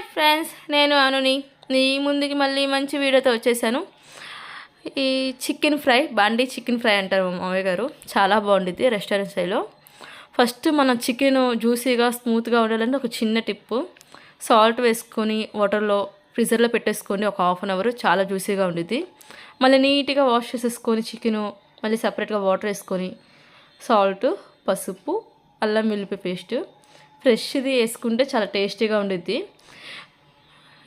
Hi friends నేను అనుని. నీ ముందుకి మళ్ళీ మంచి వీడియోతో వచ్చేసాను. ఈ చికెన్ ఫ్రై బాండీ చికెన్ ఫ్రై అంటారు మా మామయ్య గారు. చాలా బాగుండిద్ది రెస్టారెంట్ స్టైల్లో. ఫస్ట్ మన చికెన్ జ్యూసీగా స్మూత్గా ఉండాలంటే ఒక చిన్న టిప్పు. సాల్ట్ వేసుకొని వాటర్లో ఫ్రిజర్లో పెట్టేసుకోండి ఒక హాఫ్ అన్ అవర్ చాలా జ్యూసీగా ఉండిద్ది. మళ్ళీ నీట్గా వాష్ చేసేసుకొని చికెన్ మళ్ళీ సపరేట్గా వాటర్ వేసుకొని సాల్ట్ పసుపు అల్లం వెల్లిపాయ పేస్ట్. ఫ్రెష్ది వేసుకుంటే చాలా టేస్టీగా ఉండిద్ది.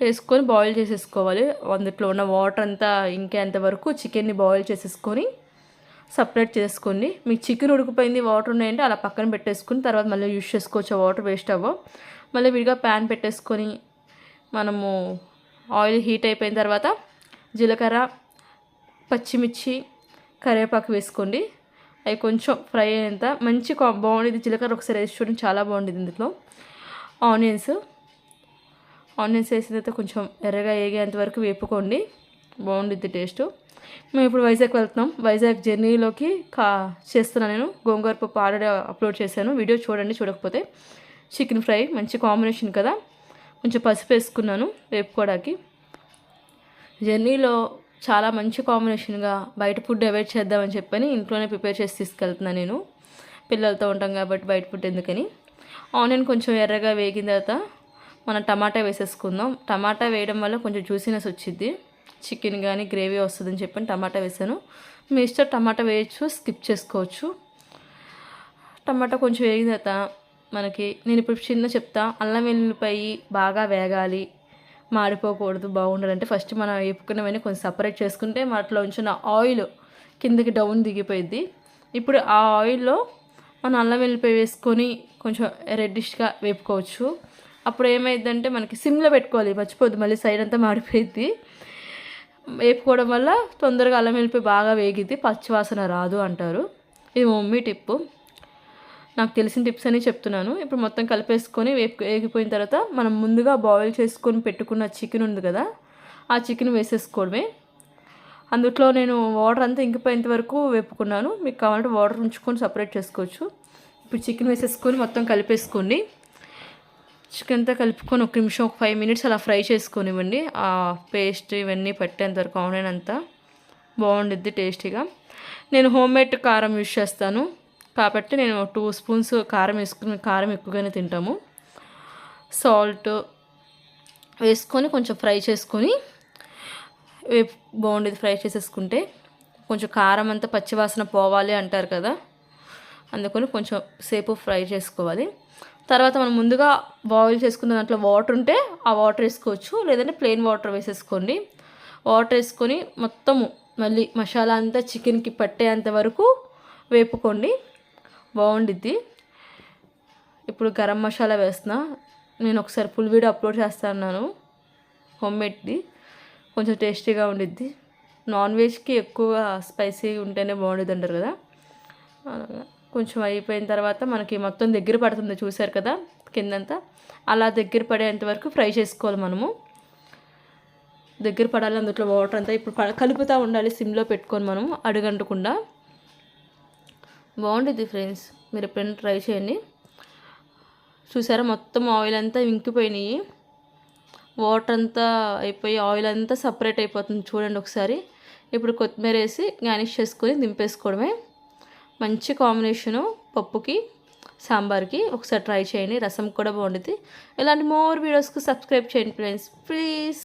వేసుకొని బాయిల్ చేసేసుకోవాలి. అందులో ఉన్న వాటర్ అంతా ఇంకేంత వరకు చికెన్ని బాయిల్ చేసేసుకొని సపరేట్ చేసుకోండి. మీకు చికెన్ ఉడికిపోయింది వాటర్ ఉన్నాయంటే అలా పక్కన పెట్టేసుకుని తర్వాత మళ్ళీ యూజ్ చేసుకోవచ్చు. వాటర్ వేస్ట్ అవ్వ మళ్ళీ విడిగా ప్యాన్ పెట్టేసుకొని మనము ఆయిల్ హీట్ అయిపోయిన తర్వాత జీలకర్ర పచ్చిమిర్చి కరివేపాకు వేసుకోండి. అవి కొంచెం ఫ్రై అయ్యేంత మంచి బాగుండేది. జీలకర్ర ఒకసారి వేసి చూడండి చాలా బాగుండేది ఇందులో. ఆనియన్స్ ఆనియన్స్ వేసిన తర్వాత కొంచెం ఎర్రగా వేగేంత వరకు వేపుకోండి. బాగుండిద్ది టేస్ట్ మేము ఇప్పుడు వైజాగ్ వెళ్తున్నాం. వైజాగ్ జర్నీలోకి కా చేస్తున్నాను నేను. గోంగూర పప్పు ఆల్రెడీ అప్లోడ్ చేశాను. వీడియో చూడండి చూడకపోతే చికెన్ ఫ్రై మంచి కాంబినేషన్ కదా. కొంచెం పసుపు వేసుకున్నాను వేపుకోవడానికి. జర్నీలో చాలా మంచి కాంబినేషన్గా బయట ఫుడ్ అవాయిడ్ చేద్దామని చెప్పని ఇంట్లోనే ప్రిపేర్ చేసి తీసుకెళ్తున్నాను నేను. పిల్లలతో ఉంటాం కాబట్టి బయట ఫుడ్ ఎందుకని. ఆనియన్ కొంచెం ఎర్రగా వేగిన తర్వాత మనం టమాటా వేసేసుకుందాం. టమాటా వేయడం వల్ల కొంచెం జ్యూసీనెస్ వచ్చింది చికెన్ కానీ గ్రేవీ వస్తుందని చెప్పి టమాటా వేసాను. మీ ఇష్టం టమాటా వేయచ్చు స్కిప్ చేసుకోవచ్చు. టమాటా కొంచెం వేగిన తర్వాత మనకి నేను ఇప్పుడు చిన్న చెప్తా. అల్లం వెల్లుల్లిపాయి బాగా వేగాలి. మాడిపోకూడదు బాగుండాలంటే ఫస్ట్ మనం వేపుకున్నవన్నీ కొంచెం సపరేట్ చేసుకుంటే వాటిలో ఉంచిన ఆయిల్ కిందకి డౌన్ దిగిపోయింది ఇప్పుడు ఆ ఆయిల్లో మనం అల్లం వెల్లిపాయ వేసుకొని కొంచెం రెడ్డిష్గా వేపుకోవచ్చు. అప్పుడు ఏమైందంటే మనకి సిమ్లో పెట్టుకోవాలి మర్చిపోద్దు మళ్ళీ సైడ్ అంతా మాడిపోయింది వేపుకోవడం వల్ల తొందరగా అల్లం వెల్లిపాయ బాగా వేగిద్ది పచ్చివాసన రాదు అంటారు. ఇది మమ్మీ టిప్పు. నాకు తెలిసిన టిప్స్ అని చెప్తున్నాను. ఇప్పుడు మొత్తం కలిపేసుకొని వేపు వేగిపోయిన తర్వాత మనం ముందుగా బాయిల్ చేసుకొని పెట్టుకున్న చికెన్ ఉంది కదా ఆ చికెన్ వేసేసుకోవడమే. అందులో నేను వాటర్ అంతా ఇంకిపోయేంత వరకు వేపుకున్నాను. మీకు కావాలంటే వాటర్ ఉంచుకొని సపరేట్ చేసుకోవచ్చు. ఇప్పుడు చికెన్ వేసేసుకొని మొత్తం కలిపేసుకోండి. చికెన్ అంతా కలుపుకొని ఒక నిమిషం ఒక ఫైవ్ మినిట్స్ అలా ఫ్రై చేసుకొనివ్వండి. ఆ పేస్ట్ ఇవన్నీ పట్టేంత వరకు ఆనియన్ అంతా బాగుండిద్ది టేస్టీగా. నేను హోమ్ మేడ్ కారం యూస్ చేస్తాను. కాబట్టి నేను టూ స్పూన్స్ కారం వేసుకుని కారం ఎక్కువగానే తింటాము. సాల్ట్ వేసుకొని కొంచెం ఫ్రై చేసుకొని బాగుండేది ఫ్రై చేసేసుకుంటే కొంచెం కారం అంతా పచ్చివాసన పోవాలి అంటారు కదా అందుకని కొంచెం సేపు ఫ్రై చేసుకోవాలి. తర్వాత మనం ముందుగా బాయిల్ చేసుకున్న దాంట్లో వాటర్ ఉంటే ఆ వాటర్ వేసుకోవచ్చు. లేదంటే ప్లెయిన్ వాటర్ వేసేసుకోండి. వాటర్ వేసుకొని మొత్తము మళ్ళీ మసాలా అంతా చికెన్కి పట్టేంత వరకు వేపుకోండి. బాగుండిద్ది. ఇప్పుడు గరం మసాలా వేస్తున్నా. నేను ఒకసారి ఫుల్ వీడియో అప్లోడ్ చేస్తాను హోమ్ మేడ్ది కొంచెం టేస్టీగా ఉండిద్ది. నాన్ వెజ్కి ఎక్కువ స్పైసీ ఉంటేనే బాగుండేది అంటారు కదా. అలాగా కొంచెం అయిపోయిన తర్వాత మనకి మొత్తం దగ్గర పడుతుంది చూసారు కదా కిందంతా. అలా దగ్గర పడేంత వరకు ఫ్రై చేసుకోవాలి మనము. దగ్గర పడాలి అందులో వాటర్ అంతా ఇప్పుడు కలుపుతూ ఉండాలి సిమ్లో పెట్టుకొని మనం అడుగంటకుండా. బాగుంటుంది ఫ్రెండ్స్ మీరు ఎప్పుడైనా ట్రై చేయండి. చూసారా మొత్తం ఆయిల్ అంతా ఇంకిపోయినాయి. వాటర్ అంతా అయిపోయి ఆయిల్ అంతా సపరేట్ అయిపోతుంది చూడండి ఒకసారి. ఇప్పుడు కొత్తిమీర వేసి గార్నిష్ చేసుకొని దింపేసుకోవడమే. మంచి కాంబినేషను పప్పుకి సాంబార్కి ఒకసారి ట్రై చేయండి. రసం కూడా బాగుంటుంది ఇలాంటి మోర్ వీడియోస్కి సబ్స్క్రైబ్ చేయండి ఫ్రెండ్స్. ప్లీజ్.